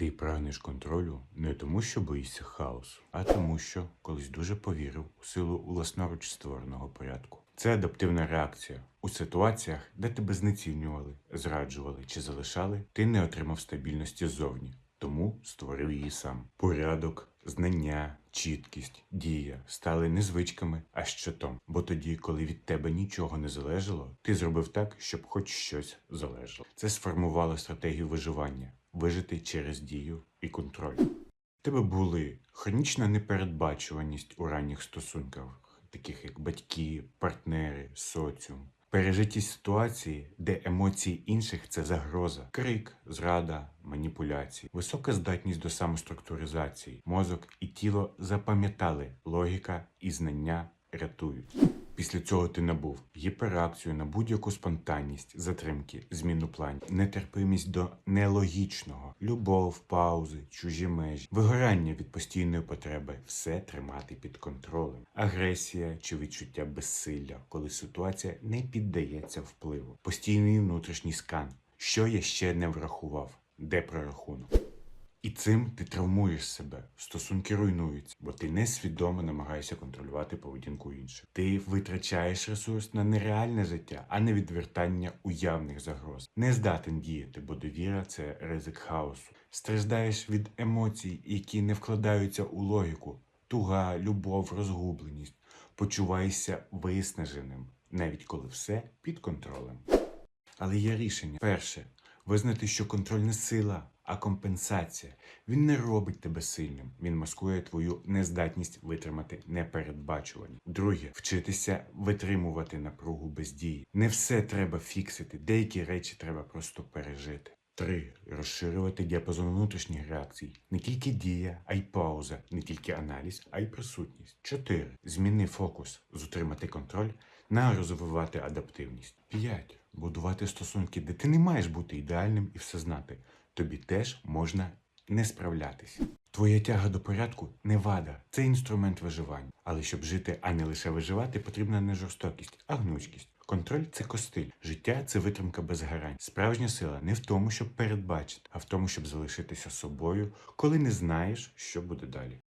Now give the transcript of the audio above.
Ти прагнеш контролю не тому, що боїшся хаосу, а тому, що колись дуже повірив у силу власноруч створеного порядку. Це адаптивна реакція. У ситуаціях, де тебе знецінювали, зраджували чи залишали, ти не отримав стабільності ззовні, тому створив її сам. Порядок, знання, чіткість, дія стали не звичками, а щитом. Бо тоді, коли від тебе нічого не залежало, ти зробив так, щоб хоч щось залежало. Це сформувало стратегію виживання, вижити через дію і контроль. В тебе були хронічна непередбачуваність у ранніх стосунках, таких як батьки, партнери, соціум. Пережиті ситуації, де емоції інших це загроза, крик, зрада, маніпуляції, висока здатність до самоструктуризації, мозок і тіло запам'ятали логіка і знання рятують. Після цього ти набув гіперакцію на будь-яку спонтанність, затримки, зміну планів, нетерпимість до нелогічного, любов, паузи, чужі межі, вигорання від постійної потреби, все тримати під контролем, агресія чи відчуття безсилля, коли ситуація не піддається впливу, постійний внутрішній скан, що я ще не врахував, де прорахунок. І цим ти травмуєш себе, стосунки руйнуються, бо ти несвідомо намагаєшся контролювати поведінку інших. Ти витрачаєш ресурс на нереальне життя, а не відвертання уявних загроз. Не здатен діяти, бо довіра це ризик хаосу. Страждаєш від емоцій, які не вкладаються у логіку, туга, любов, розгубленість. Почуваєшся виснаженим, навіть коли все під контролем. Але є рішення. Перше визнати, що контроль не сила, а компенсація. Він не робить тебе сильним, він маскує твою нездатність витримати непередбачувані. Друге, вчитися витримувати напругу без дії. Не все треба фіксити, деякі речі треба просто пережити. Три. Розширювати діапазон внутрішніх реакцій. Не тільки дія, а й пауза, не тільки аналіз, а й присутність. Чотири. Зміни фокус. Зутримати контроль на розвивати адаптивність. П'ять. Будувати стосунки, де ти не маєш бути ідеальним і все знати. Тобі теж можна не справлятися. Твоя тяга до порядку не вада, це інструмент виживання. Але щоб жити, а не лише виживати, потрібна не жорстокість, а гнучкість. Контроль це костиль, життя це витримка без гарань. Справжня сила не в тому, щоб передбачити, а в тому, щоб залишитися собою, коли не знаєш, що буде далі.